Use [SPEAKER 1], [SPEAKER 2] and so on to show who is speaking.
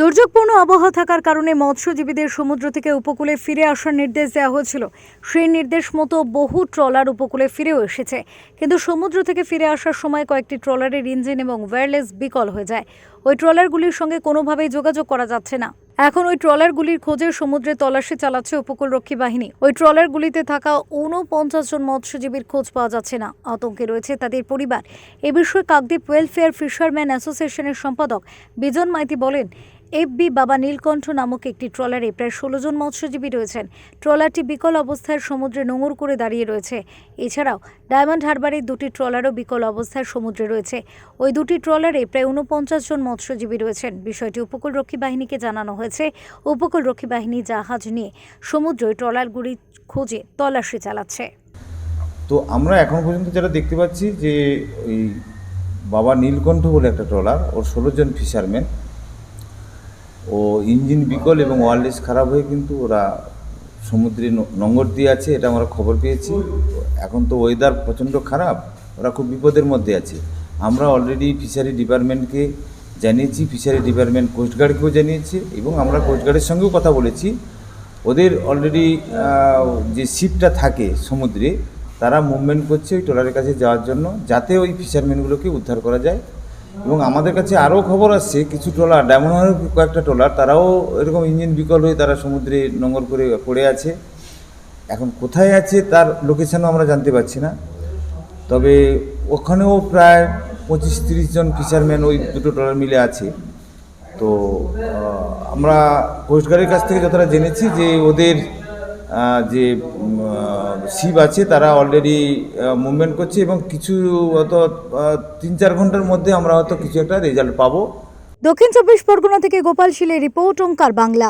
[SPEAKER 1] দুর্যোগপূর্ণ আবহাওয়া থাকার কারণে মৎস্যজীবীদের সমুদ্র থেকে উপকূলে ফিরে আসার নির্দেশ দেওয়া হয়েছিল। সেই নির্দেশ মতো বহু ট্রলার উপকূলে ফিরেও এসেছে। কিন্তু সমুদ্র থেকে ফিরে আসার সময় কয়েকটি ট্রলারের ইঞ্জিন এবং ওয়্যারলেস বিকল হয়ে যায়। ওই ট্রলারগুলির সঙ্গে কোনোভাবেই যোগাযোগ করা যাচ্ছে না। এখন ওই ট্রলারগুলির খোঁজে সমুদ্রে তল্লাশি চালাচ্ছে উপকূলরক্ষী বাহিনী। ওই ট্রলারগুলিতে থাকা ঊনপঞ্চাশ জন মৎস্যজীবীর খোঁজ পাওয়া যাচ্ছে না। আতঙ্কে রয়েছে তাদের পরিবার। এ বিষয়ে কাকদ্বীপ ওয়েলফেয়ার ফিশারম্যান অ্যাসোসিয়েশনের সম্পাদক বিজন মাইতি বলেন এফবি বাবা নীলকণ্ঠ নামক একটি ট্রলারে প্রায় ষোলো জন মৎস্যজীবী রয়েছেন। ট্রলারটি বিকল অবস্থায় সমুদ্রে নোঙর করে দাঁড়িয়ে রয়েছে। এছাড়াও, ডায়মন্ড হারবারের দুটি ট্রলারও বিকল অবস্থায় সমুদ্রে রয়েছে। ওই দুটি ট্রলারে প্রায় উনপঞ্চাশ জন মৎস্যজীবী রয়েছেন। বিষয়টি উপকূলরক্ষী বাহিনীকে জানানো হয়েছে। উপকূলরক্ষী বাহিনী জাহাজ নিয়ে সমুদ্রে ট্রলারগুলি খোঁজে তল্লাশি চালাচ্ছে।
[SPEAKER 2] তো আমরা এখন পর্যন্ত যেটা দেখতে পাচ্ছি যে ওই বাবা নীলকণ্ঠ বলে একটা ট্রলার, ওর ষোলো জন ফিশারম্যান ও ইঞ্জিন বিকল এবং ওয়ারলেস খারাপ হয়ে কিন্তু ওরা সমুদ্রে ন- নোঙর দিয়ে আছে, এটা আমরা খবর পেয়েছি। এখন তো ওয়েদার প্রচণ্ড খারাপ, ওরা খুব বিপদের মধ্যে আছে। আমরা অলরেডি ফিশারি ডিপার্টমেন্টকে জানিয়েছি ফিশারি ডিপার্টমেন্ট কোস্টগার্ডকেও জানিয়েছি এবং আমরা কোস্টগার্ডের সঙ্গেও কথা বলেছি। ওদের অলরেডি যে শিপটা থাকে সমুদ্রে, তারা মুভমেন্ট করছে ওই ট্রলারের কাছে যাওয়ার জন্য, যাতে ওই ফিশারম্যানগুলোকে উদ্ধার করা যায়। এবং আমাদের কাছে আরও খবর আসছে, কিছু ট্রলার, ডায়মন্ড হারবার কয়েকটা ট্রলার, তারাও এরকম ইঞ্জিন বিকল হয়ে তারা সমুদ্রে নোঙর করে পড়ে আছে। এখন কোথায় আছে তার লোকেশনও আমরা জানতে পারছি না। তবে ওখানেও প্রায় পঁচিশ তিরিশ জন ফিশারম্যান ওই দুটো ট্রলার মিলে আছে। তো আমরা কোস্টগার্ডের কাছ থেকে যতটা জেনেছি যে ওদের যে শিব আছে, তারা অলরেডি মুভমেন্ট করছে এবং কিছু হয়তো তিন চার ঘণ্টার মধ্যে আমরা হয়তো কিছু একটা রেজাল্ট পাবো।
[SPEAKER 1] দক্ষিণ চব্বিশ পরগনা থেকে গোপাল শিলের রিপোর্ট, ওঙ্কার বাংলা।